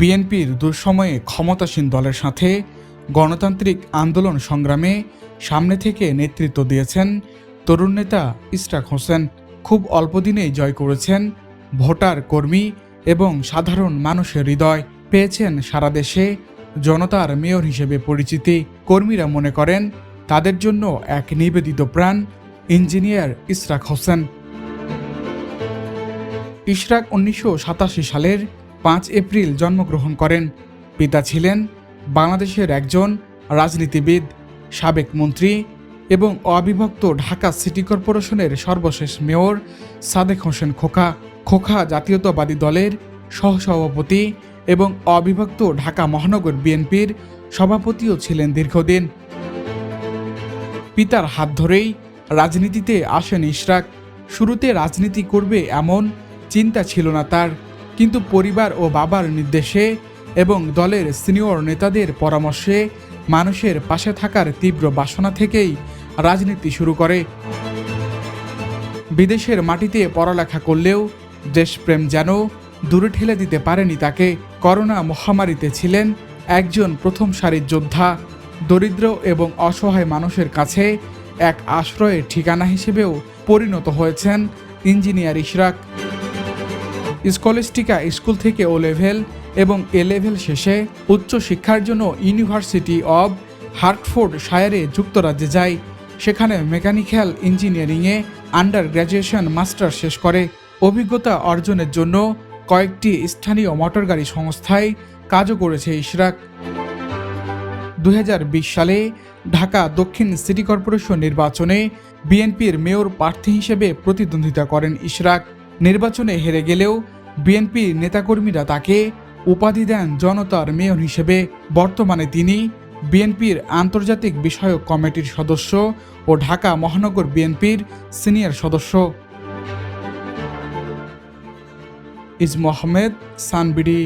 বিএনপির দুঃসময়ে ক্ষমতাসীন দলের সাথে গণতান্ত্রিক আন্দোলন সংগ্রামে সামনে থেকে নেতৃত্ব দিয়েছেন তরুণ নেতা ইশরাক হোসেন। খুব অল্প দিনেই জয় করেছেন ভোটার কর্মী এবং সাধারণ মানুষের হৃদয়। পেয়েছেন সারা দেশে জনতার মেয়র হিসেবে পরিচিতি। কর্মীরা মনে করেন তাদের জন্য এক নিবেদিত প্রাণ ইঞ্জিনিয়ার ইশরাক হোসেন। ইশরাক উনিশশো সাতাশি সালের পাঁচ এপ্রিল জন্মগ্রহণ করেন। পিতা ছিলেন বাংলাদেশের একজন রাজনীতিবিদ, সাবেক মন্ত্রী এবং অবিভক্ত ঢাকা সিটি কর্পোরেশনের সর্বশেষ মেয়র সাদেক হোসেন খোকা। খোকা জাতীয়তাবাদী দলের সহসভাপতি এবং অবিভক্ত ঢাকা মহানগর বিএনপির সভাপতিও ছিলেন দীর্ঘদিন। পিতার হাত ধরেই রাজনীতিতে আসেন ইশরাক। শুরুতে রাজনীতি করবে এমন চিন্তা ছিল না তার। কিন্তু পরিবার ও বাবার নির্দেশে এবং দলের সিনিয়র নেতাদের পরামর্শে মানুষের পাশে থাকার তীব্র বাসনা থেকেই রাজনীতি শুরু করে। বিদেশের মাটিতে পড়ালেখা করলেও দেশপ্রেম যেন দূরে ঠেলে দিতে পারেনি তাকে। করোনা মহামারীতে ছিলেন একজন প্রথম সারির যোদ্ধা, দরিদ্র এবং অসহায় মানুষের কাছে এক আশ্রয়ের ঠিকানা হিসেবেও পরিণত হয়েছেন ইঞ্জিনিয়ার ইশরাক। স্কলিস্টিকা স্কুল থেকে ও লেভেল এবং এ লেভেল শেষে উচ্চ শিক্ষার জন্য ইউনিভার্সিটি অব হার্টফোর্ড শায়ারে যুক্তরাজ্যে যায়। সেখানে মেকানিক্যাল ইঞ্জিনিয়ারিংয়ে আন্ডার গ্র্যাজুয়েশন মাস্টার শেষ করে। অভিজ্ঞতা অর্জনের জন্য কয়েকটি স্থানীয় মোটরগাড়ি সংস্থায় কাজও করেছে ইশরাক। দু হাজার বিশ সালে ঢাকা দক্ষিণ সিটি কর্পোরেশন নির্বাচনে বিএনপির মেয়র প্রার্থী হিসেবে প্রতিদ্বন্দ্বিতা করেন ইশরাক। নির্বাচনে হেরে গেলেও বিএনপির নেতাকর্মীরা তাকে উপাধি দেন জনতার মেয়র হিসেবে। বর্তমানে তিনি বিএনপির আন্তর্জাতিক বিষয়ক কমিটির সদস্য ও ঢাকা মহানগর বিএনপির সিনিয়র সদস্য। ইজ মোহাম্মদ সানবিডি।